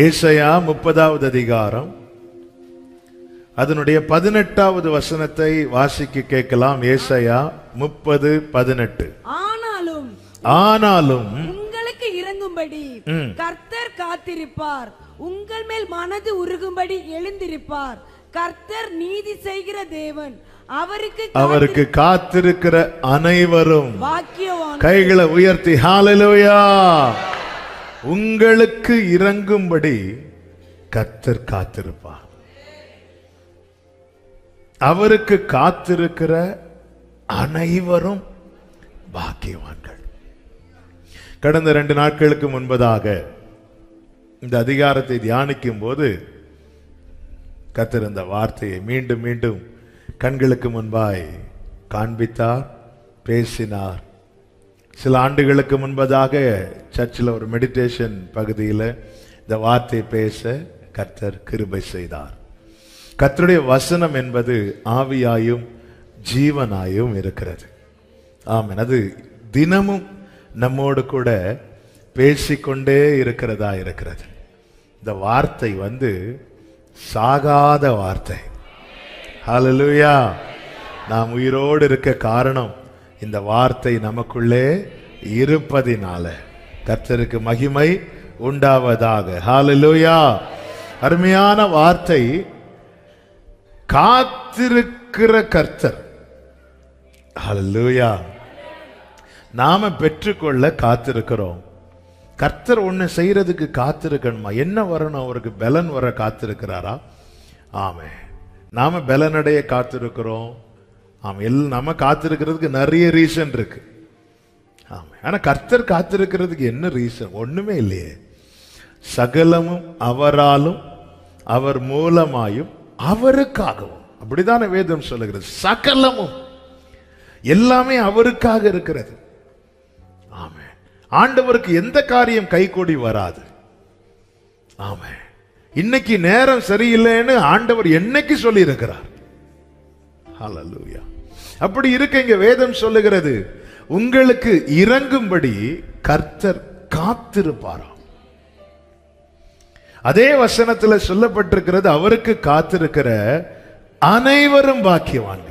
ஏசையா முப்பதாவது அதிகாரம். அதனுடைய பதினெட்டாவது வசனத்தை வாசிக்க கேட்கலாம். ஏசையா முப்பது பதினெட்டு. ஆனாலும் ஆனாலும் உங்களுக்கு இறங்கும்படி கர்த்தர் காத்திருப்பார். உங்கள் மேல் மனது உருகும்படி எழுந்திருப்பார். கர்த்தர் நீதி செய்கிற தேவன் அவருக்கு அவருக்கு காத்திருக்கிற அனைவரும் கைகளை உயர்த்தி ஹalleluya உங்களுக்கு இறங்கும்படி கத்தர் காத்திருப்பார். அவருக்கு காத்திருக்கிற அனைவரும் பாக்கியவான்கள். கடந்த ரெண்டு நாட்களுக்கு முன்பதாக இந்த அதிகாரத்தை தியானிக்கும் போது கர்த்தர் இந்த வார்த்தையை மீண்டும் மீண்டும் கண்களுக்கு முன்பாய் காண்பித்தார் பேசினார். சில ஆண்டுகளுக்கு முன்பதாக சர்ச்சில் ஒரு மெடிடேஷன் பகுதியில் இந்த வார்த்தை பேச கர்த்தர் கிருபை செய்தார். கர்த்தருடைய வசனம் என்பது ஆவியாயும் ஜீவனாயும் இருக்கிறது. ஆமென். அது தினமும் நம்மோடு கூட பேசிக்கொண்டே இருக்கிறதா இருக்கிறது. இந்த வார்த்தை வந்து சாகாத வார்த்தை. ஹலலுயா நாம் உயிரோடு இருக்க காரணம் இந்த வார்த்தை நமக்குள்ளே இருப்பதினால கர்த்தருக்கு மகிமை உண்டாவதாக. ஹாலலூயா அருமையான வார்த்தை. காத்திருக்கிற கர்த்தர். ஹலலூயா நாம பெற்றுக்கொள்ள காத்திருக்கிறோம். கர்த்தர் ஒண்ணு செய்யறதுக்கு காத்திருக்கணுமா? என்ன வரணும்? அவருக்கு பலன் வர காத்திருக்கிறாரா? ஆமே நாம பலனடைய காத்திருக்கிறோம். ஆமாம் எல் நம்ம காத்திருக்கிறதுக்கு நிறைய ரீசன் இருக்கு. ஆமாம் ஆனால் கர்த்தர் காத்திருக்கிறதுக்கு என்ன ரீசன் ஒன்றுமே இல்லையே. சகலமும் அவராலும் அவர் மூலமாயும் அவருக்காகவும். அப்படிதானே வேதம் சொல்லுகிறது? சகலமும். எல்லாமே அவருக்காக இருக்கிறது. ஆமே ஆண்டவருக்கு எந்த காரியம் கைகூடி வராது. ஆமே இன்னைக்கு நேரம் சரியில்லைன்னு ஆண்டவர் என்னைக்கு சொல்லியிருக்கிறார்? ஹலலூயா அப்படி இருக்க இங்க வேதம் சொல்லுகிறது உங்களுக்கு இறங்கும்படி கர்த்தர் காத்திருப்பாராம். அதே வசனத்துல சொல்லப்பட்டிருக்கிறது அவருக்கு காத்திருக்கிற அனைவரும் பாக்கியவான்கள்.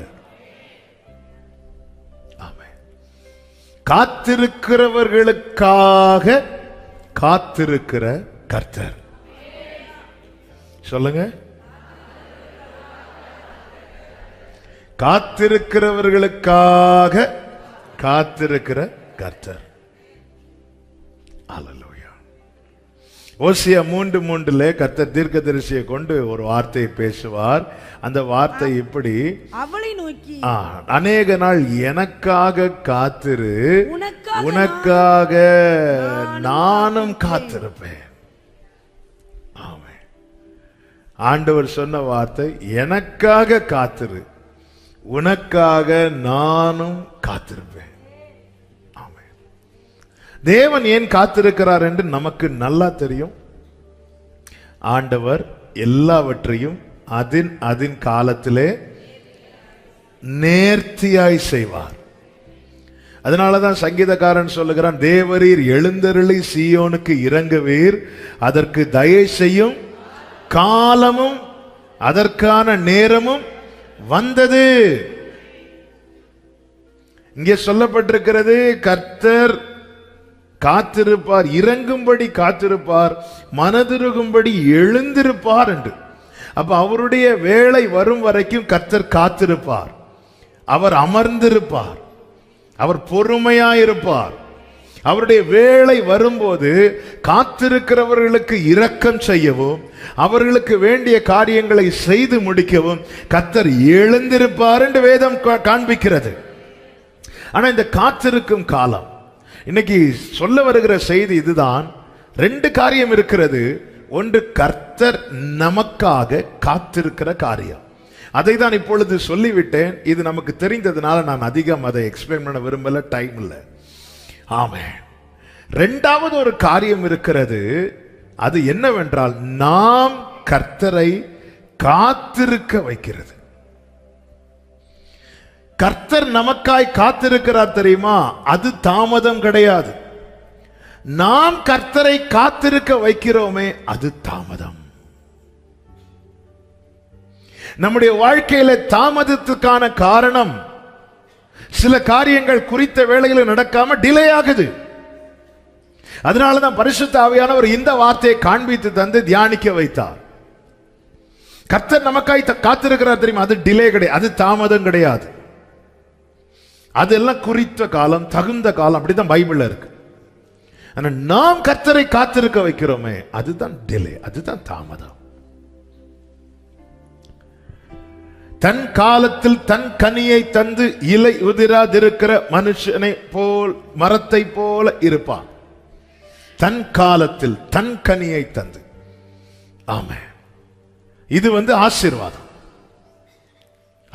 காத்திருக்கிறவர்களுக்காக காத்திருக்கிற கர்த்தர். சொல்லுங்க. காத்திருக்கிறவர்களுக்காக காத்திருக்கிற கர்த்தர். அல்லேலூயா ஓசியா மூன்று மூன்றுல கர்த்தர் தீர்க்கதரிசியை கொண்டு ஒரு வார்த்தையை பேசுவார். அந்த வார்த்தை இப்படி அவளை நோக்கி அநேக நாள் எனக்காக காத்திரு உனக்காக நானும் காத்திருப்பேன். ஆமென். ஆண்டவர் சொன்ன வார்த்தை எனக்காக காத்திரு உனக்காக நானும் காத்திருப்பேன். தேவன் ஏன் காத்திருக்கிறார் என்று நமக்கு நல்லா தெரியும். ஆண்டவர் எல்லாவற்றையும் அதன் அதன் காலத்திலே நேர்த்தியாய் செய்வார். அதனாலதான் சங்கீதக்காரன் சொல்லுகிறான் தேவரீர் எழுந்தருளி சீயோனுக்கு இறங்குவீர். அதற்கு தயை செய்யும் காலமும் அதற்கான நேரமும் வந்தது. இங்கே சொல்லப்பட்டிருக்கிறது கர்த்தர் காத்திருப்பார் இறங்கும்படி காத்திருப்பார் மனதிருகும்படி எழுந்திருப்பார் என்று. அப்ப அவருடைய வேலை வரும் வரைக்கும் கர்த்தர் காத்திருப்பார். அவர் அமர்ந்திருப்பார். அவர் பொறுமையாயிருப்பார். அவருடைய வேலை வரும்போது காத்திருக்கிறவர்களுக்கு இரக்கம் செய்யவும் அவர்களுக்கு வேண்டிய காரியங்களை செய்து முடிக்கவும் கர்த்தர் எழுந்திருப்பார் என்று வேதம் கா- காண்பிக்கிறது. ஆனால் இந்த காத்திருக்கும் காலம் இன்னைக்கு சொல்ல வருகிற செய்தி இதுதான். ரெண்டு காரியம் இருக்கிறது. ஒன்று கர்த்தர் நமக்காக காத்திருக்கிற காரியம். அதை தான் இப்பொழுது சொல்லிவிட்டேன். இது நமக்கு தெரிந்ததுனால நான் அதிகம் அதை எக்ஸ்பிளைன் பண்ண விரும்பல டைம் இல்லை. ஆமே ரெண்டாவது ஒரு காரியம் இருக்கிறது. அது என்னவென்றால் நாம் கர்த்தரை காத்திருக்க வைக்கிறது. கர்த்தர் நமக்காய் காத்திருக்கிறார் தெரியுமா? அது தாமதம் கிடையாது. நாம் கர்த்தரை காத்திருக்க வைக்கிறோமே அது தாமதம். நம்முடைய வாழ்க்கையில தாமதத்துக்கான காரணம் சில காரியங்கள் குறித்த வேளையில் நடக்காம டிலே ஆகுது. அதனால தான் பரிசுத்த ஆவியானவர் இந்த வார்த்தையை காண்பித்து தந்து தியானிக்க வைத்தார். கர்த்தர் நமக்காய் காத்திருக்கிறார் தெரியுமா? அது டிலே கிடையாது அது தாமதம் கிடையாது. அதெல்லாம் குறித்த காலம் தகுந்த காலம் அப்படிதான் பைபிள்ல இருக்கு. ஆனால் நாம் கர்த்தரை காத்திருக்க வைக்கிறோமே அதுதான் டிலே அதுதான் தாமதம். தன் காலத்தில் தன் கனியை தந்து இலை உதிராதிருக்கிற மனுஷனை போல் மரத்தை போல இருப்பான். தன் காலத்தில் தன் கனியை தந்து. ஆமே இது வந்து ஆசீர்வாதம்.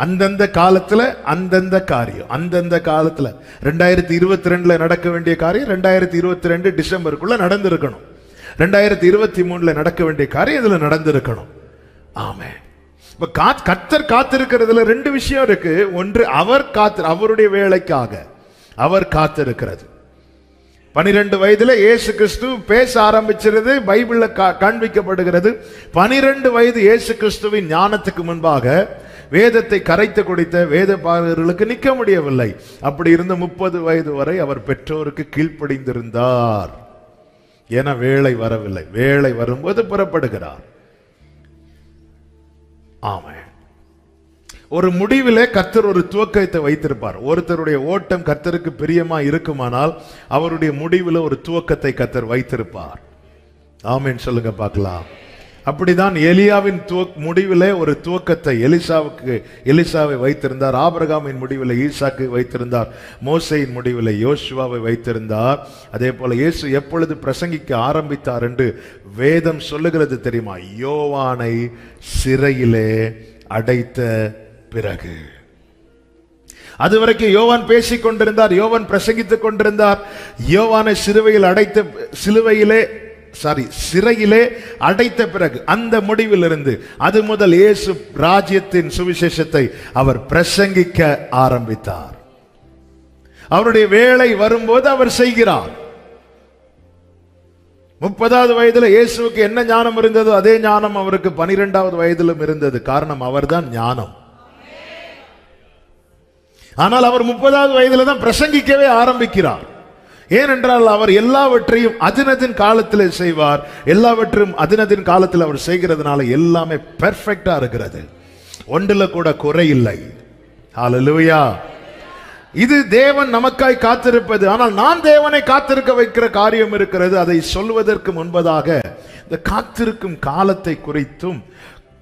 அந்தந்த காலத்துல அந்தந்த காரியம் அந்தந்த காலத்துல. ரெண்டாயிரத்தி இருபத்தி ரெண்டுல நடக்க வேண்டிய காரியம் ரெண்டாயிரத்தி இருபத்தி ரெண்டு டிசம்பருக்குள்ள நடந்திருக்கணும். ரெண்டாயிரத்தி இருபத்தி மூணுல நடக்க வேண்டிய காரியம் இதுல நடந்திருக்கணும். ஆமே இப்ப கா- கர்த்தர் காத்திருக்கிறதுல ரெண்டு விஷயம் இருக்கு. ஒன்று அவர் காத்து அவருடைய வேலைக்காக அவர் காத்திருக்கிறது. பனிரெண்டு வயதுல இயேசு கிறிஸ்து பேச ஆரம்பிச்சிருது பைபிளில் கா- காண்பிக்கப்படுகிறது. பனிரெண்டு வயது இயேசு கிறிஸ்துவின் ஞானத்துக்கு முன்பாக வேதத்தை கரைத்து குடித்த வேத பாகர்களுக்கு நிற்க முடியவில்லை. அப்படி இருந்த முப்பது வயது வரை அவர் பெற்றோருக்கு கீழ்ப்படிந்திருந்தார். என வேலை வரவில்லை. வேலை வரும்போது புறப்படுகிறார். ஆமாம் ஒரு முடிவிலே கர்த்தர் ஒரு துவக்கத்தை வைத்திருப்பார். ஒருத்தருடைய ஓட்டம் கர்த்தருக்கு பிரியமா இருக்குமானால் அவருடைய முடிவில் ஒரு துவக்கத்தை கர்த்தர் வைத்திருப்பார். ஆமேன்னு சொல்லுங்க பார்க்கலாம். அப்படிதான் எலியாவின் துவக் முடிவிலே ஒரு துவக்கத்தை எலிசாவுக்கு எலிசாவை வைத்திருந்தார். ஆபிரகாமின் முடிவில் ஈசாக்கு வைத்திருந்தார். மோசையின் முடிவில் யோசுவாவை வைத்திருந்தார். அதே போல இயேசு எப்பொழுது பிரசங்கிக்க ஆரம்பித்தார் என்று வேதம் சொல்லுகிறது தெரியுமா? யோவானை சிறையிலே அடைத்த பிறகு. அதுவரைக்கும் யோவான் பேசிக் கொண்டிருந்தார் யோவான் பிரசங்கித்துக் கொண்டிருந்தார். யோவானை சிலுவையில் அடைத்த சிலுவையிலே சாரி சிறையிலே அடைத்த பிறகு அந்த முடிவிலிருந்து அது முதல் இயேசு ராஜ்யத்தின் சுவிசேஷத்தை அவர் பிரசங்கிக்க ஆரம்பித்தார். அவருடைய வேலை வரும்போது அவர் செய்கிறார். முப்பதாவது வயதுல இயேசுவுக்கு என்ன ஞானம் இருந்ததோ அதே ஞானம் அவருக்கு பனிரெண்டாவது வயதிலும் இருந்தது. காரணம் அவர்தான் ஞானம். ஆனால் அவர் முப்பதாவது வயதுல தான் பிரசங்கிக்கவே ஆரம்பிக்கிறார். ஏனென்றால் அவர் எல்லாவற்றையும் அதினதின் காலத்தில் செய்வார். எல்லாவற்றையும் அதினதின் காலத்தில் அவர் செய்கிறதுனால எல்லாமே பெர்ஃபெக்டாக இருக்கிறது. ஒன்றில் கூட குறையில்லை இல்லை. ஹalleluya இது தேவன் நமக்காய் காத்திருப்பது. ஆனால் நான் தேவனை காத்திருக்க வைக்கிற காரியம் இருக்கிறது. அதை சொல்வதற்கு முன்பதாக இந்த காத்திருக்கும் காலத்தை குறித்தும்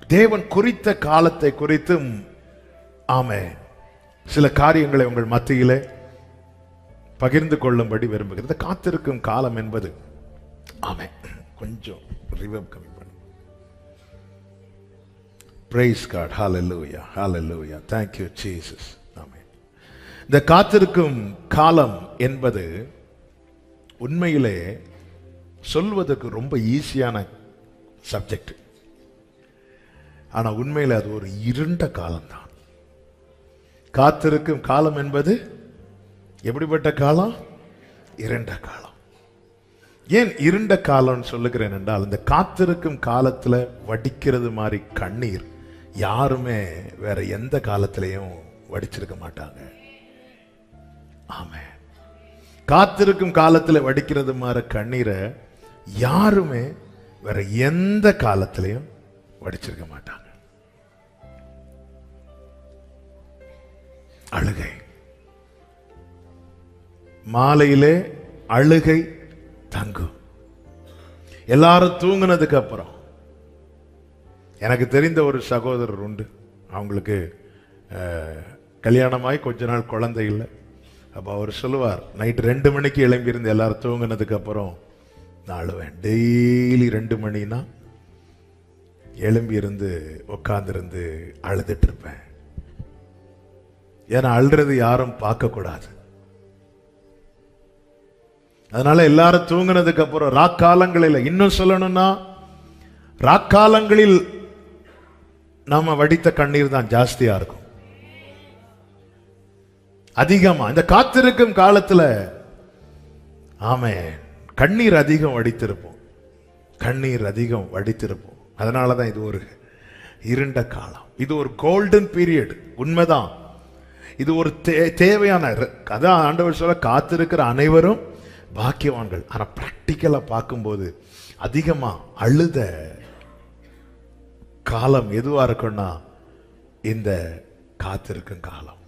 தேவன் குறித்த காலத்தை குறித்தும் ஆமே சில காரியங்களை உங்கள் மத்தியிலே பகிர்ந்து கொள்ளும்படி விரும்புகிறது. காத்திருக்கும் காலம் என்பது ஆமே கொஞ்சம் ரிவப் கம்மி பண்ணு. Praise God hallelujah hallelujah thank you Jesus amen இந்த காத்திருக்கும் காலம் என்பது உண்மையிலே சொல்வதற்கு ரொம்ப ஈஸியான சப்ஜெக்ட் ஆனால் உண்மையில் அது ஒரு இருண்ட காலம்தான். காத்திருக்கும் காலம் என்பது எப்படிப்பட்ட காலம்? இரண்ட காலம். ஏன் இருண்ட காலம்னு சொல்லுகிறேன் என்றால் இந்த காத்திருக்கும் காலத்துல வடிக்கிறது மாதிரி கண்ணீர் யாருமே வேற எந்த காலத்திலையும் வடிச்சிருக்க மாட்டாங்க. ஆமே காத்திருக்கும் காலத்துல வடிக்கிறது மாதிரி கண்ணீரை யாருமே வேற எந்த காலத்திலையும் வடிச்சிருக்க மாட்டாங்க. அழுகை. மாலையிலே அழுகை தங்கும். எல்லாரும் தூங்கினதுக்கு அப்புறம் எனக்கு தெரிந்த ஒரு சகோதரர் உண்டு. அவங்களுக்கு கல்யாணமாகி கல்யாணமாய் கொஞ்ச நாள் குழந்தை இல்லை. அப்போ அவர் சொல்லுவார் நைட் ரெண்டு மணிக்கு எழும்பியிருந்து எல்லாரும் தூங்கினதுக்கு அப்புறம் நான் அழுவேன். டெய்லி ரெண்டு மணினா எழும்பியிருந்து உட்காந்துருந்து அழுதுட்டு இருப்பேன். ஏன்னா அழுறது யாரும் பார்க்கக்கூடாது. அதனால எல்லாரும் தூங்கினதுக்கு அப்புறம் ராக்காலங்களில் இன்னும் சொல்லணும்னா ராக்காலங்களில் நாம வடித்த கண்ணீர் தான் ஜாஸ்தியா இருக்கும். அதிகமா இந்த காத்திருக்கும் காலத்துல ஆமே கண்ணீர் அதிகம் வடித்திருப்போம். கண்ணீர் அதிகம் வடித்திருப்போம். அதனால தான் இது ஒரு இருண்ட காலம். இது ஒரு கோல்டன் பீரியட் உண்மைதான். இது ஒரு தேவையான அதான் ஆண்டவர் சொல்ல காத்திருக்கிற அனைவரும் பாக்கியவான்கள். ஆனால் ப்ராக்டிக்கலாக பார்க்கும்போது அதிகமாக அழுத காலம் எதுவாக இருக்குன்னா இந்த காத்திருக்கும் காலம்.